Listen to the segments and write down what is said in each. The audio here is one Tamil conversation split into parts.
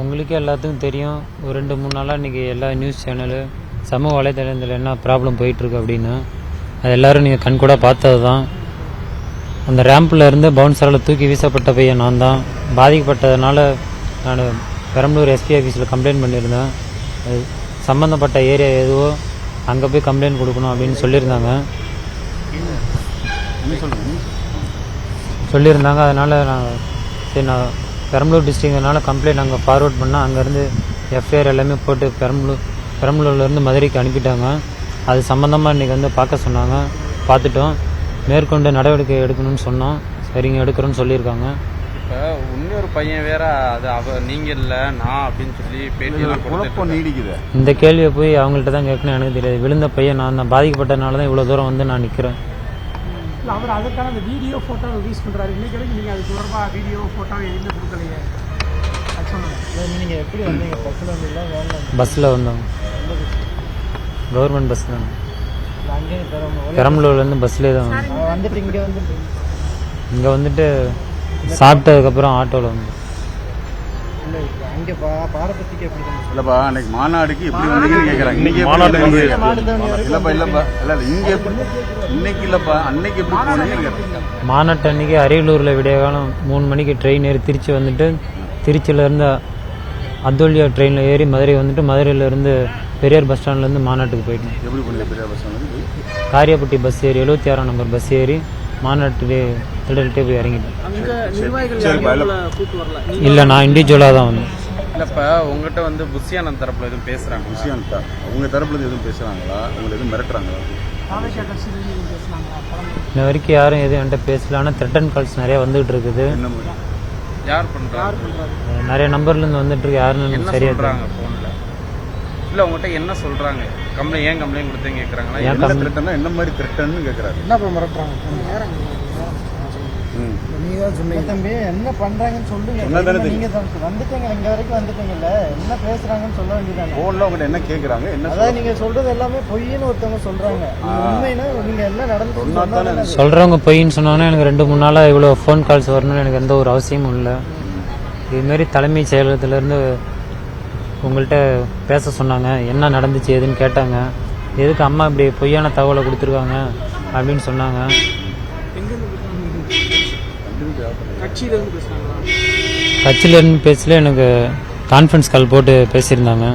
உங்களுக்கே எல்லாத்துக்கும் தெரியும். ஒரு ரெண்டு மூணு நாளாக இன்றைக்கி எல்லா நியூஸ் சேனலு சமூக வலைதளத்தில் என்ன ப்ராப்ளம் போயிட்டுருக்கு அப்படின்னு அது எல்லோரும் நீங்கள் கண்கூட பார்த்தது தான் அந்த ரேம்பில் இருந்து பவுன்சரால் தூக்கி வீசப்பட்ட பையன் நான் தான். பாதிக்கப்பட்டதுனால நான் பெரம்பலூர் எஸ்பி ஆஃபீஸில் கம்ப்ளைண்ட் பண்ணியிருந்தேன். அது சம்மந்தப்பட்ட ஏரியா எதுவோ அங்கே போய் கம்ப்ளைண்ட் கொடுக்கணும் அப்படின்னு சொல்லியிருந்தாங்க. சொல்லியிருந்தாங்க. அதனால் நான் சரி நான் பெரம்பலூர் டிஸ்ட்ரிக்ட்னால கம்ப்ளைண்ட் அங்கே ஃபார்வர்ட் பண்ணால் அங்கேருந்து எஃப்ஐஆர் எல்லாமே போட்டு பெரம்பலூர் பெரம்பலூர்லேருந்து மதுரைக்கு அனுப்பிட்டாங்க. அது சம்மந்தமாக இன்றைக்கி வந்து பார்க்க சொன்னாங்க. பார்த்துட்டோம். மேற்கொண்டு நடவடிக்கை எடுக்கணும்னு சொன்னோம். சரிங்க எடுக்கிறோன்னு சொல்லியிருக்காங்க. இப்போ இன்னொரு பையன் வேற அது அவ நீங்க இல்ல நான் அப்படின்னு சொல்லி பேட்டியெல்லாம் கொடுத்துட்டு குழப்பம் நீடிக்குது. இந்த கேள்வியை போய் அவங்கள்ட்ட தான் கேட்கணும் எனக்கு தெரியாது. விழுந்த பையன் நான் தான். பாதிக்கப்பட்டதுனால தான் இவ்வளோ தூரம் வந்து நான் நிற்கிறேன் இல்லை அவர் அதுக்கான அந்த வீடியோ ஃபோட்டோ ரிலீஸ் பண்ணுறாரு இன்னைக்கு வரைக்கும் நீங்கள் அது தொடர்பாக வீடியோ ஃபோட்டோ எதுவுமே கொடுக்கலையே. அது சொல்லுங்கள் நீங்கள் எப்படி வந்தீங்க? பஸ்ஸில் வந்தீங்களா? பஸ்ஸில் வந்தோம். கவர்மெண்ட் பஸ் தான். பெரம்பலூர்லேருந்து பஸ்லேயே தான் வந்தோம். வந்துட்டு இங்கே வந்துட்டு. இங்கே வந்துட்டு சாப்பிட்டதுக்கப்புறம் ஆட்டோவில் வந்து இல்லை அங்கே பா பாடப்பத்திக்கு எப்படி தான் இல்லப்பா அன்னைக்கு மாநாடுக்கு எப்படி வந்தீங்கன்னு கேக்குறாங்க. இன்னைக்கு மாநாடு இல்லப்பா இல்லப்பா இல்ல இல்ல இங்க எப்படி இன்னைக்கு இல்லப்பா அன்னைக்கு எப்படி போனீங்கன்னு கேக்குறாங்க. மாநாட்டு அன்னைக்கு அரியலூரில் விடிய காலம் மூணு மணிக்கு ட்ரெயின் ஏறி திருச்சி வந்துட்டு திருச்சியிலேருந்து அத்தோலியா ட்ரெயினில் ஏறி மதுரை வந்துட்டு மதுரையிலேருந்து பெரியார் பஸ் ஸ்டாண்ட்லேருந்து மாநாட்டுக்கு போயிட்டேன். எப்படி போனீங்க பெரிய பஸ் வந்து காரியப்பட்டி பஸ் ஏறி எழுபத்தி ஆறாம் நம்பர் பஸ் ஏறி மாநாட்டு திடல்கிட்டே போய் இறங்கிட்டேன். இல்லை. நான் இண்டிவிஜுவலாக தான் வந்தேன். இல்லப்ப உங்ககிட்ட வந்து புஷியானந்த் தரப்புல எதுவும் பேசுறாங்க விஷயம் தான் உங்க தரப்புல இருந்து எதுவும் பேசுறாங்களா? உங்களை எதுவும் மிரட்டுறாங்களா? இன்ன வரைக்கும் யாரும் எதுவும் என்கிட்ட பேசல ஆனால் த்ரெட்டன் கால்ஸ் நிறைய வந்துகிட்டு இருக்குது. என்ன மாதிரி? யார் பண்றாங்க? நிறைய நம்பர்லேருந்து வந்துட்டு இருக்கு. யாருன்னு என்ன சரியா சொல்றாங்க போன்ல இல்ல உங்ககிட்ட என்ன சொல்றாங்க? கம்ப்ளைண்ட் ஏன் கம்ப்ளைண்ட் கொடுத்தீங்க கேக்குறாங்களா? ஏன் என்ன திரட்டனா என்ன மாதிரி திரட்டன்னு கேக்குறாரு? என்ன இப்போ மிரட்டுறாங்க? ம். நீங்கள் தான் சொன்னீங்க தம்பி என்ன சொல்லுங்க வந்துட்டீங்க இங்கே வரைக்கும் வந்துட்டீங்கல்ல என்ன சொல்ல போன்ல உங்ககிட்ட என்ன கேக்குறாங்க? என்ன சொல்கிறது எல்லாமே பொய்ன்னு ஒருத்தவங்க நடந்து பொய்ன்னு சொன்னாங்கன்னா எனக்கு ரெண்டு மூணு நாளாக இவ்வளோ ஃபோன் கால்ஸ் வரணும்னு எனக்கு எந்த ஒரு அவசியமும் இல்லை. இதுமாரி தலைமைச் செயலகத்திலேருந்து உங்கள்கிட்ட பேச சொன்னாங்க. என்ன நடந்துச்சு ஏதுன்னு கேட்டாங்க. எதுக்கு அம்மா இப்படி பொய்யான தகவலை கொடுத்துருக்காங்க அப்படின்னு சொன்னாங்க. கட்சியிலேருந்து பேசுனாங்களா கட்சியிலேருந்து பேசல எனக்கு கான்ஃபரன்ஸ் கால் போட்டு பேசியிருந்தாங்க.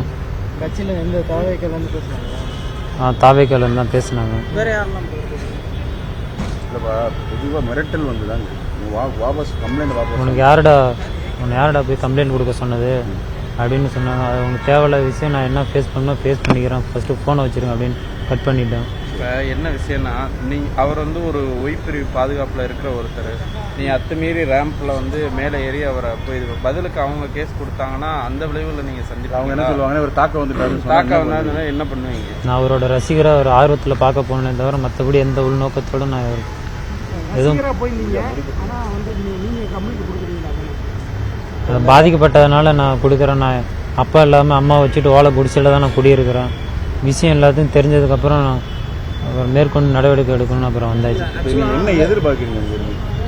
கட்சியில் எந்த தாவைக்கல் வந்து பேசுகிறாங்களா தாவேக்காலேருந்து தான் பேசினாங்க. வேற யாரெல்லாம் இல்லப்பா பொதுவா மிரட்டல் வந்துதாங்க. நீ வா வாபஸ் கம்ப்ளைண்ட் வாபஸ் உனக்கு யாருடா உன்னை யாருடா போய் கம்ப்ளைண்ட் கொடுக்க சொன்னது? அப்படின்னு சொன்னாங்க. அது உனக்கு தேவையில்லாத விஷயம் நான் என்ன ஃபேஸ் பண்ணணும் ஃபேஸ் பண்ணிக்கிறேன். ஃபஸ்ட்டு ஃபோனை வச்சிருங்க அப்படின்னு கட் பண்ணிட்டேன். இப்ப என்ன விஷயம்னா நீ அவர் வந்து ஒரு ஒய்பிரிவு பாதுகாப்புல இருக்கிற ஒருத்தர். நீ அத்துமீறி ரேம்ப்ல வந்து மேலே ஏறி அவரை போய் பதிலுக்கு அவங்க கேஸ் கொடுத்தாங்கன்னா அந்த விளைவுல நீங்க அவங்க என்ன சந்திப்பாங்க சொல்லுவாங்க ஒரு தாக்கம் வந்துட்டாரு தாக்க வந்தா என்ன பண்ணுவீங்க? நான் அவரோட ரசிகராக ஒரு ஆர்வத்தில் பார்க்க போனேனே தவிர மற்றபடி எந்த உள்நோக்கத்தோடு நான் எதுவும் போய் நீங்கள் ஆனால் வந்து நீங்கள் கம்ப்ளைண்ட் கொடுக்குறீங்களா? அது பாதிக்கப்பட்டதுனால நான் கொடுக்குறேன். நான் அப்பா இல்லாமல் அம்மா வச்சுட்டு ஓலை குடிசையில் தான் நான் குடியிருக்கிறேன். விஷயம் எல்லாத்தையும் தெரிஞ்சதுக்கப்புறம் நான் அப்புறம் மேற்கொண்டு நடவடிக்கை எடுக்கணும்னு அப்புறம் வந்தாச்சு. என்ன எதிர்பார்க்குறீங்க?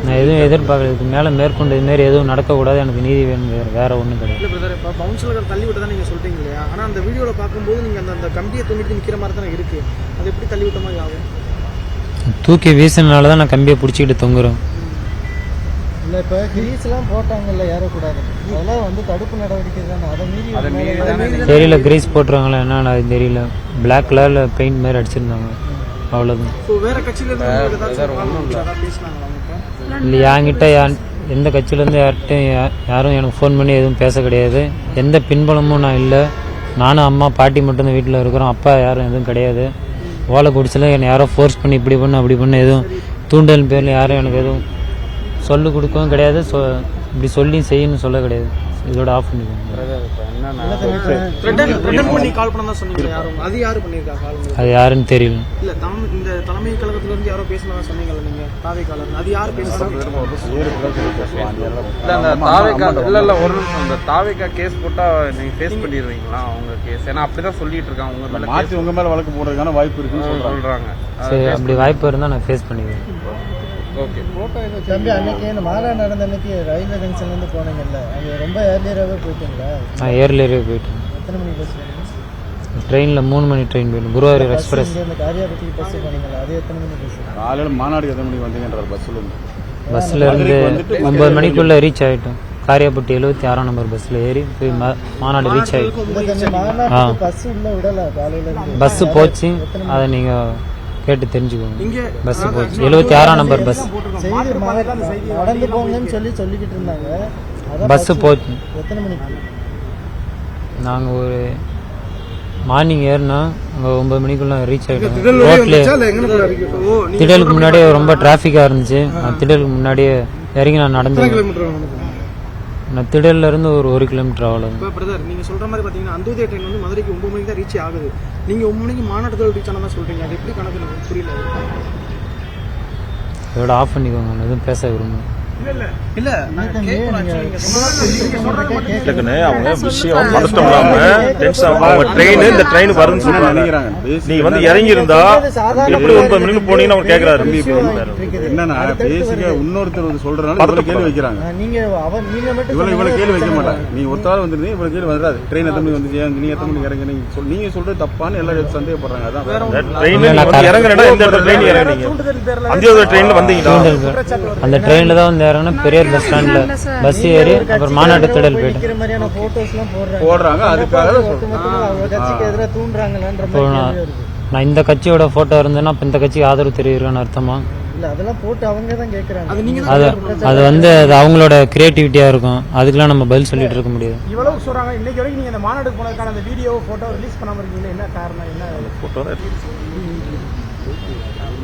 நான் எதுவும் எதிர்பார்க்கல. இதுக்கு மேலே மேற்கொண்டு இதுமாரி எதுவும் நடக்கக்கூடாது. எனக்கு நீதி வேணும் வேறு வேற ஒன்றும் கிடையாது. இல்லை பிரதர் இப்போ பவுன்சர்கள் தள்ளி விட்டு தான் நீங்கள் சொல்கிறீங்க இல்லையா? ஆனால் அந்த வீடியோவில் பார்க்கும்போது நீங்கள் அந்த அந்த கம்பியை தூண்டிட்டு நிற்கிற மாதிரி தானே இருக்குது அது எப்படி தள்ளி விட்ட மாதிரி ஆகும்? தூக்கி வீசினால தான் நான் கம்பியை பிடிச்சிக்கிட்டு தொங்குறேன் இல்லை இப்போ கிரீஸ்லாம் போட்டாங்கல்ல ஏறக்கூடாது. அதெல்லாம் வந்து தடுப்பு நடவடிக்கை தானே. அதை மீறி தெரியல கிரீஸ் போட்டுருவாங்களா என்னன்னு அது தெரியல. பிளாக் கலரில் பெயிண்ட் மாதிரி அடிச்சிருந்தாங்க. அவ்வளோதான் இல்லை. என்கிட்ட யார் எந்த கட்சியிலேருந்து யார்கிட்டையும் யா- யாரும் எனக்கு ஃபோன் பண்ணி எதுவும் பேச கிடையாது. எந்த பின்பலமும் நான் இல்லை. நானும் அம்மா பாட்டி மட்டும்தான் வீட்டில் இருக்கிறோம். அப்பா யாரும் எதுவும் கிடையாது. ஓலை குடிச்சில் என்னை யாரோ ஃபோர்ஸ் பண்ணி இப்படி பண்ணு அப்படி பண்ணு எதுவும். தூண்டல் பேரில் யாரும் எனக்கு எதுவும் சொல்லு கொடுக்கவும் கிடையாது. சொ இப்படி சொல்லி செய்யணும்னு சொல்ல கிடையாது. இதோட ஆஃப் பண்ணிக்கோங்க. அது யாரு பண்ணியிருக்கா கால் உங்களுக்கு? அது யாருன்னு தெரியல. இல்ல தலைமை இந்த தலைமை கழகத்துல இருந்து யாரோ பேசினதா சொன்னீங்கல்ல நீங்க? அது யார் பேசுறாங்க இல்ல அந்த தாவேக்கா இல்ல இல்ல ஒரு அந்த தாவேக்கா கேஸ் போட்டா நீங்க ஃபேஸ் பண்ணிடுவீங்களா? அவங்க கேஸ் ஏன்னா அப்படிதான் சொல்லிட்டு இருக்காங்க. உங்க மேல மாத்தி உங்க மேல வழக்கு போடுறதுக்கான வாய்ப்பு இருக்குன்னு சொல்றாங்க. சரி அப்படி வாய்ப்பு இருந்தால் நான் ஃபேஸ் பண்ணிக்குவேன் ஓகே தம்பி அன்னைக்கு இந்த மாநாடு நடந்த அன்னைக்கு ரயில்வே ஜங்ஷன்ல இருந்து போனீங்கல்ல அங்க ரொம்ப ஏர்லியராகவே போயிட்டீங்களா? நான் ஏர்லேயே போயிட்டேன் எத்தனை மணிக்கு பஸ் ட்ரெயினில் மூணு மணி ட்ரெயின் போயிடும் குருவாயூர் எக்ஸ்பிரஸ். இந்த காரியாபட்டி பஸ் போனீங்களா? அது எத்தனை மணிக்கு பஸ் காலையில் மாநாடு எத்தனை மணிக்கு வந்தீங்கன்றார் பஸ்ஸில் இருந்து பஸ்ஸில் இருந்து ஒன்பது மணிக்குள்ளே ரீச் ஆகிட்டோம் காரியாப்பட்டி எழுபத்தி ஆறாம் நம்பர் பஸ்ஸில் ஏறி போய் ம- மாநாடு ரீச் இருந்து. பஸ்ஸு போச்சு. அதை நீங்கள் கேட்டு தெரிஞ்சுக்கோங்க. பஸ்ஸு போச்சு. எழுபத்தி ஆறாம் நம்பர் பஸ். செய்தி ம- நடந்து போங்கன்னு சொல்லி சொல்லிக்கிட்டு இருந்தாங்க. அதான் பஸ்ஸு போச்சு. எத்தனை மணிக்கு? நாங்கள் ஒரு மார்னிங் ஏறினா அங்கே ஒன்பது மணிக்குள்ள ரீச் ஆகிட்டோம் ரோட்லேயே திடலுக்கு முன்னாடியே ரொம்ப டிராஃபிக்காக இருந்துச்சு. நான் திடலுக்கு முன்னாடியே இறங்கி நான் நடந்து நான் திடல்ல இருந்து ஒரு ஒரு கிலோமீட்டர் அவ்வளோ இப்போ பிரதர் நீங்க சொல்ற மாதிரி பாத்தீங்கன்னா அந்தோதய ட்ரெயின் வந்து மதுரைக்கு ஒன்பது மணிக்கு தான் ரீச் ஆகுது. நீங்க ஒன்பது மணிக்கு மாநாட்டத்தில் ரீச் ஆனதா சொல்றீங்க. அது எப்படி கணக்கு எனக்கு புரியல? இதோட ஆஃப் பண்ணிக்கோங்க எதுவும் பேச விரும்புகிறேன் அவங்க விஷயம் பதட்டம் இல்லாம டென்ஷன் அவங்க ட்ரெயின் இந்த ட்ரெயின் வருதுன்னு சொல்றாங்க. நினைக்கிறாங்க நீங்க வந்து இறங்கி இருந்தா எப்படி ஒன்பது மணிக்கு போனீங்கன்னு அவர் கேக்குறாரு. என்னன்னா பேசிக்க இன்னொருத்தர் வந்து சொல்றதுனால இவ்வளவு கேள்வி வைக்கிறாங்க. ஆ, நீங்க அவர் நீங்க மட்டும் இவ்வளவு இவ்வளவு கேள்வி வைக்க மாட்டாங்க. நீங்க ஒருத்தாள் வந்துருந்தீங்க இவ்வளவு கேள்வி வராது. ட்ரெயின் எத்தனை மணிக்கு வந்து நீங்க எத்தனை மணிக்கு இறங்கி நீங்க சொல் நீங்க சொல்றது தப்பான்னு எல்லாரும் சந்தேகப்படுறாங்க. அதான் வேற ஒண்ணும் இல்ல. ட்ரெயின் நீங்க வந்து இறங்குறா இந்த இடத்துல ட்ரெயின் இறங்குறீங்க அந்த ட்ரெயின்ல வந்தீங்களா? அந்த ட்ரெயினில் தான் இறங்கினா பெரியார் பஸ் ஸ்டாண்டில் பஸ் ஏறி அப்புறம் மாநாட்டு திடல் போடுறாங்க. அதுக்காக மாதிரி நான் இந்த கட்சியோட ஃபோட்டோ இருந்தேன்னா இப்போ இந்த கட்சிக்கு ஆதரவு தெரிவிக்கிறேன்னு அர்த்தமா? இல்ல அதெல்லாம் போட்டு அவங்க தான் கேக்குறாங்க. அது நீங்க அது அது வந்து அது அவங்களோட கிரியேட்டிவிட்டியாக இருக்கும். அதுக்கெல்லாம் நம்ம பதில் சொல்லிட்டு இருக்க முடியாது. இவ்வளவு சொல்றாங்க. இன்னைக்கு வரைக்கும் நீங்க இந்த மாநாட்டுக்கு போனதுக்கான அந்த வீடியோ போட்டோ ரிலீஸ் பண்ணாம இருக்கீங்க என்ன காரணம் என்ன? ஃபோட்டோ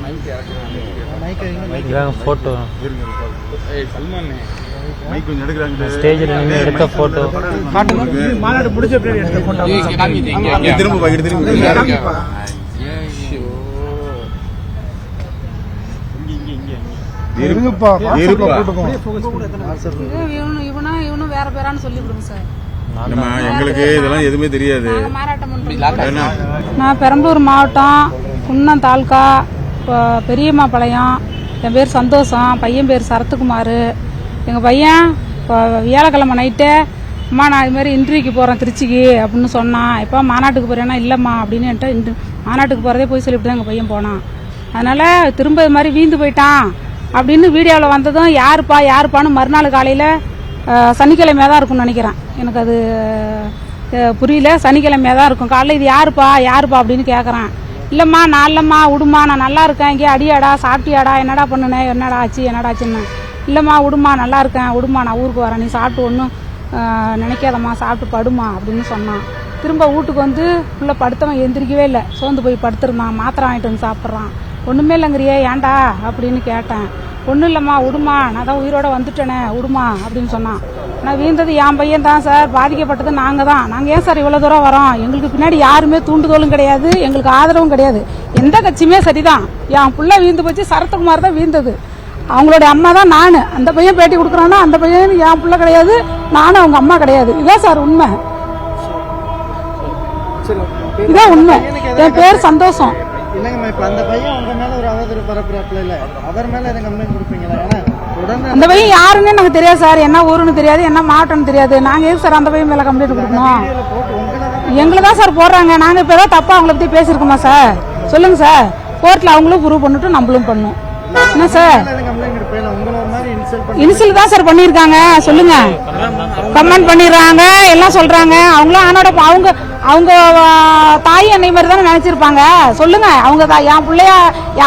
மைக் எடுக்கிறாங்க ஸ்டேஜில் நின்று எடுத்த ஃபோட்டோ மாநாடு பின்னாடி எடுத்த திரும்ப நம்ம எங்களுக்கு இதெல்லாம் எதுவுமே தெரியாது. நான் பெரம்பலூர் மாவட்டம் குன்னம் தாலுக்கா இப்போ பெரியம்மாபாளையம் என் பேர் சந்தோஷம் பையன் பேர் சரத்குமார். எங்கள் பையன் இப்போ வியாழக்கிழமை நைட்டு அம்மா நான் இதுமாரி இன்டர்வியூக்கு போகிறேன் திருச்சிக்கு அப்படின்னு சொன்னான். எப்போ மாநாட்டுக்கு போகிறேன்னா இல்லைம்மா அப்படின்னு என்கிட்ட இன்ட்ரு மாநாட்டுக்கு போகிறதே போய் சொல்லிவிட்டு தான் எங்கள் பையன் போனான். அதனால் திரும்ப இது மாதிரி வீந்து போயிட்டான் அப்படின்னு வீடியோவில் வந்ததும் யாருப்பா யாருப்பான்னு மறுநாள் காலையில் சனிக்கிழமையாக தான் இருக்கும்னு நினைக்கிறேன். எனக்கு அது புரியல. சனிக்கிழமையாக தான் இருக்கும். காலையில் இது யாருப்பா யாருப்பா? அப்படின்னு கேட்குறேன் இல்லைம்மா நான் இல்லைம்மா விடுமா நான் நல்லா இருக்கேன். இங்கே அடியாடா சாப்பிட்டியாடா என்னடா பண்ணுனேன் என்னடா ஆச்சு என்னடா ஆச்சுன்னு. இல்லைம்மா விடுமா நல்லா இருக்கேன். விடுமா நான் ஊருக்கு வரேன். நீ சாப்பிட்டு ஒன்றும் நினைக்காதம்மா சாப்பிட்டு படுமா அப்படின்னு சொன்னான். திரும்ப வீட்டுக்கு வந்து உள்ளே படுத்தவன் எந்திரிக்கவே இல்லை. சோர்ந்து போய் படுத்துருந்தான். மாத்திரை வாங்கிட்டு வந்து சாப்பிட்றான். ஒன்றுமே இல்லைங்கிறியே ஏன்டா அப்படின்னு கேட்டேன். ஒன்றும் இல்லைம்மா விடுமா நான் தான் உயிரோட வந்துட்டேனே விடுமா அப்படின்னு சொன்னான். நான் வீழ்ந்தது என் பையன் தான் சார். பாதிக்கப்பட்டது நாங்கள் தான். நாங்கள் ஏன் சார் இவ்வளோ தூரம் வரோம்? எங்களுக்கு பின்னாடி யாருமே தூண்டுதலும் கிடையாது. எங்களுக்கு ஆதரவும் கிடையாது. எந்த கட்சியுமே சரிதான். என் புள்ள வீழ்ந்து போச்சு. சரத்குமார் தான் வீழ்ந்தது. அவங்களுடைய அம்மா தான் நான். அந்த பையன் பேட்டி கொடுக்குறான்னா அந்த பையன் என் புள்ள கிடையாது. நானும் அவங்க அம்மா கிடையாது. இதான் சார் உண்மை. இதான் உண்மை. என் பேர் சந்தோஷம். இல்லைங்கம்மா இப்ப அந்த பையன் உங்க மேல ஒரு அவதூறு பரப்புறாப்புல இல்ல. அவர் மேல எதுவும் கம்ப்ளைண்ட் கொடுப்பீங்களா? ஏன்னா அந்த பையன் யாருன்னு எனக்கு தெரியாது சார். என்ன ஊருன்னு தெரியாது என்ன மாவட்டம்னு தெரியாது. நாங்க எதுக்கு சார் அந்த பையன் மேல கம்ப்ளைண்ட் கொடுக்கணும்? வீடியோல போட்டு உங்களை தான் எங்களை தான் சார் போடுறாங்க. நாங்க இப்ப ஏதாவது தப்பா அவங்கள பத்தி பேசியிருக்கோமா சார்? சொல்லுங்க சார். கோர்ட்ல அவங்களும் ப்ரூவ் பண்ணிட்டு நம்மளும் பண்ணும். என்ன சார்? எதுவும் கம்ப்ளைண்ட் ஒரு தான் சார் பண்ணியிருக்காங்க. சொல்லுங்க. கமெண்ட் பண்ணிடுறாங்க எல்லாம் சொல்றாங்க. அவங்களும் ஆனோட அவங்க அவங்க தாய் அன்னை மாதிரி தானே நினைச்சிருப்பாங்க. சொல்லுங்க அவங்க என் பிள்ளையா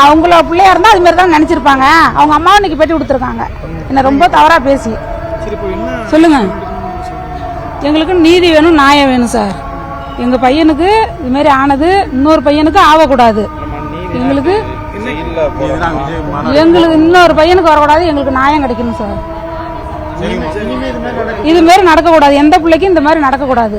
அவங்கள பிள்ளையா இருந்தா அது மாதிரி தானே நினைச்சிருப்பாங்க. அவங்க அம்மாவை இன்னைக்கு பேட்டி கொடுத்துருக்காங்க. என்ன ரொம்ப தவறா பேசி. சொல்லுங்க. எங்களுக்கு நீதி வேணும் நியாயம் வேணும் சார். எங்க பையனுக்கு இது மாதிரி ஆனது இன்னொரு பையனுக்கு ஆகக்கூடாது. எங்களுக்கு எங்களுக்கு இன்னொரு பையனுக்கு வரக்கூடாது எங்களுக்கு நியாயம் கிடைக்கணும் சார். இது மாதிரி நடக்கக்கூடாது. எந்த பிள்ளைக்கும் இந்த மாதிரி நடக்கக்கூடாது.